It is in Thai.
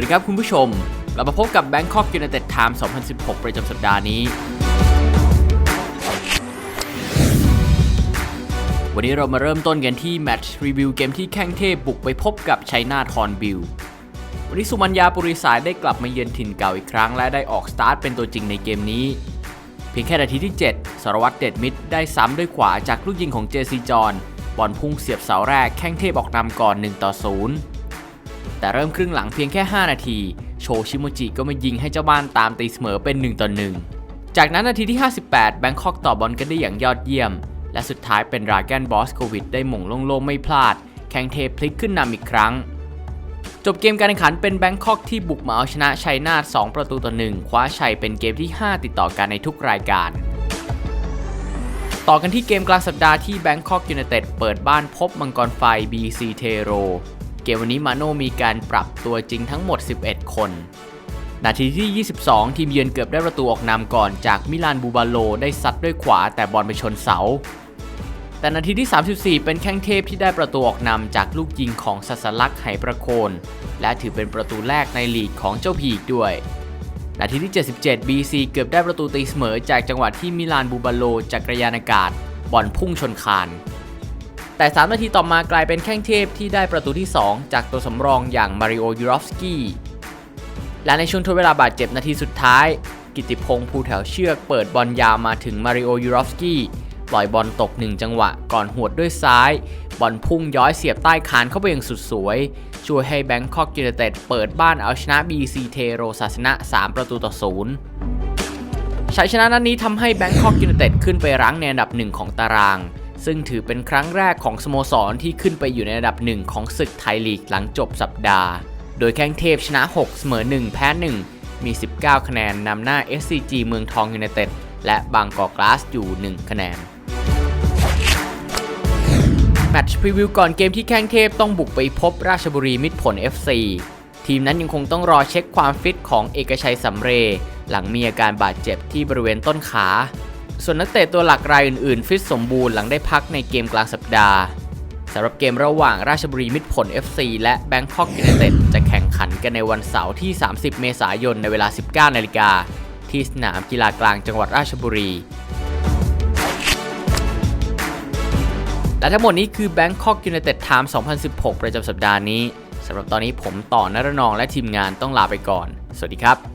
วัสดีครับคุณผู้ชม เรามาพบกับ Bangkok United Time 2016 ประจำสัปดาห์นี้ วันนี้เรามาเริ่มต้นกันที่แมตช์รีวิวเกมที่แข้งเทพบุกไปพบกับชัยนาทฮอนบิลวันนี้สุมัญญาปุริสายได้กลับมาเยือนถิ่นเก่าอีกครั้ง และได้ออกสตาร์ทเป็นตัวจริงในเกมนี้ เพียงแค่นาทีที่ 7 สารวัตรเดดมิดได้ซ้ำด้วยขวาจากลูกยิงของเจซีจอนบอลพุ่งเสียบเสาแรกแข้งเทพออกนำก่อน1ต่อ0 แต่เริ่มครึ่งหลังเพียงแค่ 5 นาที โชชิโมจิก็มายิงให้เจ้าบ้านตามตีเสมอเป็น1ต่อ1จากนั้นนาทีที่ 58 แบงคอกต่อบอลกันได้อย่างยอดเยี่ยม และสุดท้ายเป็นราแกนบอสโควิดได้หม่งโล่งๆไม่พลาด แข่งเทพลิกขึ้นนำอีกครั้ง จบเกมการแข่งขันเป็นแบงคอกที่บุกมาเอาชนะชัยนาท2ประตูต่อ1คว้าชัยเป็นเกมที่ 5 ติดต่อกันในทุกรายการต่อกันที่เกมกลางสัปดาห์ที่แบงคอกยู n i เต็ดเปิดบ้านพบมังกรไฟ BC t e r o เกมวันนี้มาโน่มีการปรับตัวจริงทั้งหมด 11 คน นาทีที่ 22 ทีมเยือนเกือบได้ประตูออกนำก่อนจากมิลานบูบาโลได้ซัดด้วยขวาแต่บอลไปชนเสา แต่นาทีที่ 34 เป็นแข้งเทพที่ได้ประตูออกนำจากลูกยิงของสัสลักไหประโคน และถือเป็นประตูแรกในลีกของเจ้าพีกด้วยนาทีที่ 77 BC เกือบได้ประตูตีเสมอจากจังหวะที่มิลานบูบาโลจากกรยานอากาศบอลพุ่งชนคาน แต่ 3 นาทีต่อมากลายเป็นแข้งเทพที่ได้ประตูที่ 2 จากตัวสำรองอย่างมาริโอยูรอฟสกี้และในช่วงทดเวลาบาดเจ็บนาทีสุดท้าย กิติพงษ์ภูแถวเชือกเปิดบอลยาวมาถึงมาริโอยูรอฟสกี้ปล่อยบอลตก1จังหวะก่อนหวดด้วยซ้าย บอลพุ่งย้อยเสียบใต้คานเข้าไปอย่างสุดสวย ช่วยให้แบงคอกยู n i เต็ดเปิดบ้านเอาชนะ BC เทโรศาสนะ 3 ประตูต่อ0ชัยชนะนัดนนี้ทำให้แบงคอกยู n i เต็ดขึ้นไปรั้งในอันดับหนึ่งของตาราง ซึ่งถือเป็นครั้งแรกของสโมสรที่ขึ้นไปอยู่ในอันดับหนึ่งของศึกไทยลีกหลังจบสัปดาห์ โดยแข้งเทพชนะ 6 เสมอ 1 แพ้ 1 มี 19 คะแนนนำหน้า SCG เมืองทองยู n i เต็ดและบางกอกกลาสอยู่ 1 คะแนน แมตช์พรีวิวก่อนเกมที่แข้งเทพต้องบุกไปพบราชบุรีมิตรผล FC ทีมนั้นยังคงต้องรอเช็คความฟิตของเอกชัยสำเรย์หลังมีอาการบาดเจ็บที่บริเวณต้นขา ส่วนนักเตะตัวหลักรายอื่นๆ ฟิตสมบูรณ์หลังได้พักในเกมกลางสัปดาห์สำหรับเกมระหว่างราชบุรีมิตรผล FC และแบงคอกยู n i เต็ดจะแข่งขันกันในวันเสาร์ที่ 30 เมษายนในเวลา 19 นาฬิกา ที่สนามกีฬากลางจังหวัดราชบุรี และทั้งหมดนี้คือ Bangkok United Time 2016 ประจำสัปดาห์นี้ สำหรับตอนนี้ผมต่อนรนองและทีมงานต้องลาไปก่อน สวัสดีครับ